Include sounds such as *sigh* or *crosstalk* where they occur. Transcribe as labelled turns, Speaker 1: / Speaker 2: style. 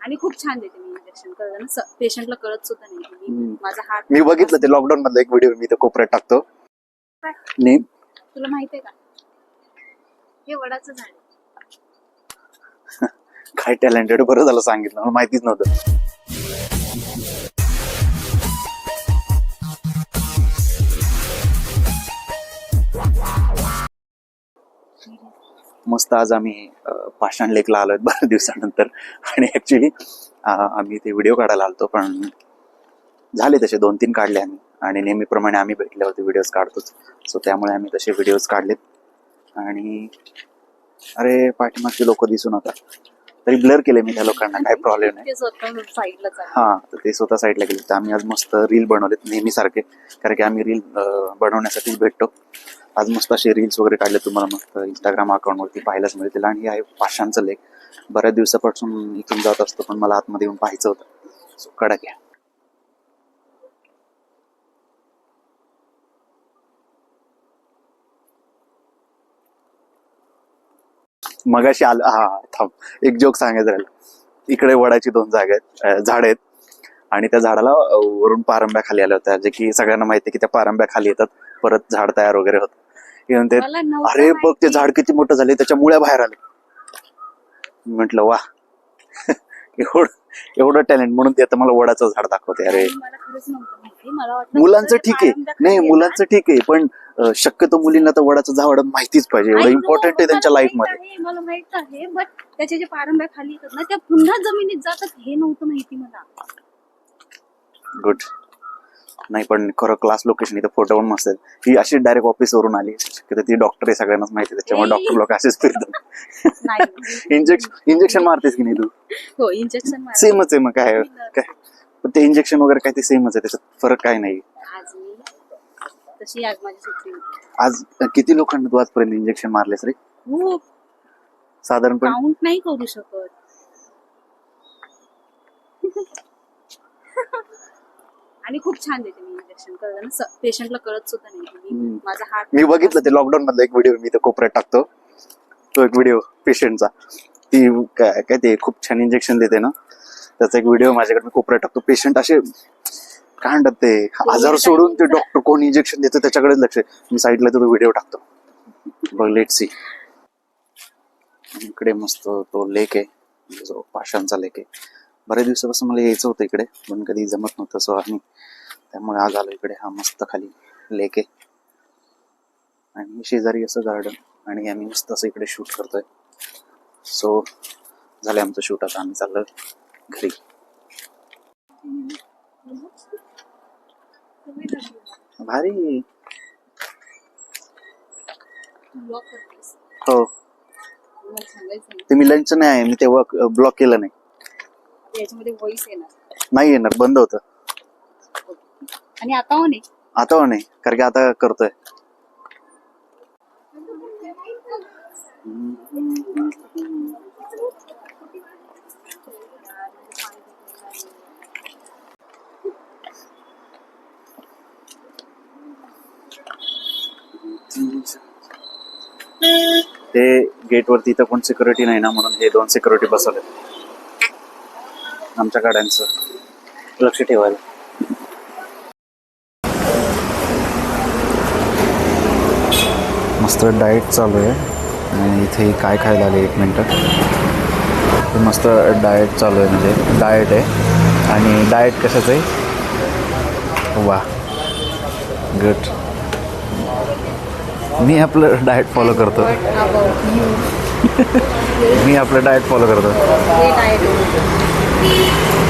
Speaker 1: आणि खूप छान देते मी इंजेक्शन कळलं ना पेशंटला कळत सुद्धा नाही मी. माझा हात
Speaker 2: मी बघितलं ते लॉकडाऊन मधला एक व्हिडिओ मी ते कोपऱ्यात टाकतो. नेम.
Speaker 1: तुला माहितीये का? हे वडाचं झाड आहे. *laughs*
Speaker 2: काय टॅलेंटेड बरं झालं सांगितलं. मला माहितीच नव्हतं. मस्त आज आम्ही पाषाण लेकला आलोय बऱ्याच दिवसानंतर. आणि ऍक्च्युली आम्ही ते व्हिडिओ काढायला आलतो पण झाले तसे दोन तीन काढले आम्ही. आणि नेहमीप्रमाणे आम्ही भेटल्यावरती व्हिडिओज काढतोच. सो त्यामुळे आम्ही तसे व्हिडिओज काढलेत. आणि अरे पाठीमागचे लोक दिसून आता. तरी ब्लर केले मी त्या लोकांना काय प्रॉब्लेम नाही.
Speaker 1: ते स्वतः साईडला चालू
Speaker 2: हा तर ते स्वतः साईडला गेले. तर आम्ही आज मस्त रील बनवलेत नेहमीसारखे. कारण की आम्ही रील बनवण्यासाठीच भेटतो. आज मस्त असे रील्स वगैरे काढले तुम्हाला मस्त इंस्टाग्राम अकाउंटवरती पाहायलाच मिळतील. आणि हे आहे पाषाणचं लेख. बऱ्याच दिवसापासून इथून जात असतो पण मला आतमध्ये येऊन पाहायचं होतं. सो कडक आहे मगाशी आलं हा थांब. एक जोक सांगायचं राहिलं. इकडे वडाची दोन जागा आहेत झाड आहेत. आणि त्या झाडाला वरून पारंब्या खाली आल्या होत्या. जे की सगळ्यांना माहिती की त्या पारंब्या खाली येतात. परत झाड तयार वगैरे होतं. हे म्हणते अरे बघ ते. झाड किती मोठं झाले त्याच्या मुळ्या बाहेर आले. म्हटलं वा *laughs* एवढं एवढं टॅलेंट म्हणून ते आता मला वडाचं झाड दाखवते. अरे. मुलांचं ठीक आहे. नाही मुलांचं ठीक आहे पण शक्यतो मुलींना तर वडाचं झाड माहितीच पाहिजे. एवढं इम्पॉर्टंट आहे त्यांच्या
Speaker 1: लाईफमध्ये मला माहीत आहे बट त्याच्या जे पारंब्या खाली येतात ना त्या पुन्हा जमिनीत जातात हे नव्हतं माहिती मला.
Speaker 2: गुड नाही पण खरं क्लास लोकेशन इथं फोटो पण मस्त आहेत. ही अशी डायरेक्ट ऑफिस वरून आली. शक्यतो ती डॉक्टर आहे सगळ्यांनाच माहिती त्याच्यामुळे. डॉक्टर लोक असेच फिरतात.
Speaker 1: नाही *laughs*
Speaker 2: इंजेक्शन इंजेक्शन मारतेस की नाही तू?
Speaker 1: हो इंजेक्शन
Speaker 2: सेमच आहे मग काय काय? ते इंजेक्शन वगैरे काय ते सेमच आहे. त्याच्यात फरक काय नाही.
Speaker 1: आज
Speaker 2: किती लोकांना तू आजपर्यंत इंजेक्शन मारलेस रे? साधारणपणे
Speaker 1: नाही करू शकत. आणि खूप छान देते मी इंजेक्शन पेशंटला कळत सुद्धा नाही की मी
Speaker 2: हम्म.
Speaker 1: माझा हात
Speaker 2: मी बघितलं ते लॉकडाऊन मधला एक व्हिडिओ मी ते कोपऱ्यात टाकतो. तो एक व्हिडिओ पेशंटचा ती काय काय ते खूप छान इंजेक्शन देते ना. त्याचा एक व्हिडिओ माझ्याकडे मी कोपऱ्यात टाकतो. पेशंट असे काय म्हणतात ते आजार सोडून ते डॉक्टर कोण इंजेक्शन देतं त्याच्याकडेच लक्ष. आहे. मी साईडला तो व्हिडिओ टाकतो. बघ लेट सी इकडे मस्त तो लेक आहे. जो पाषाणचा लेक आहे. बऱ्याच दिवसापासून मला यायचं होतं इकडे पण कधी जमत नव्हतं सो आम्ही त्यामुळे आज आलो इकडे हा मस्त खाली लेक आहे. आणि शेजारी असं गार्डन आणि आम्ही मस्त असं इकडे शूट करतोय. सो झालं आमचं शूट आता आम्ही चाललो घरी. भारी. हो.
Speaker 1: तुम्ही
Speaker 2: ते मी लंच नाही आहे मी तेव्हा ब्लॉक केलं नाही.
Speaker 1: याच्यामध्ये व्हॉइस येणार.
Speaker 2: नाही येणार बंद होतं.
Speaker 1: आणि आता हो नाही
Speaker 2: आता हो नाही कारण की आता करतोय. ते गेट वरती इथं कोण सिक्युरिटी नाही ना म्हणून हे दोन सिक्युरिटी बसवले आमच्या गाड्यांचं. लक्ष ठेवायला. मस्त डाएट चालू आहे. आणि इथे काय खायला आले एक मिनटं. मस्त डाएट चालू आहे म्हणजे. डाएट आहे. आणि डाएट कशाचं आहे? वा. गुड मी आपलं डाएट फॉलो करतो. *laughs* मी आपलं डाएट फॉलो करतो.
Speaker 1: ग्रेट आहे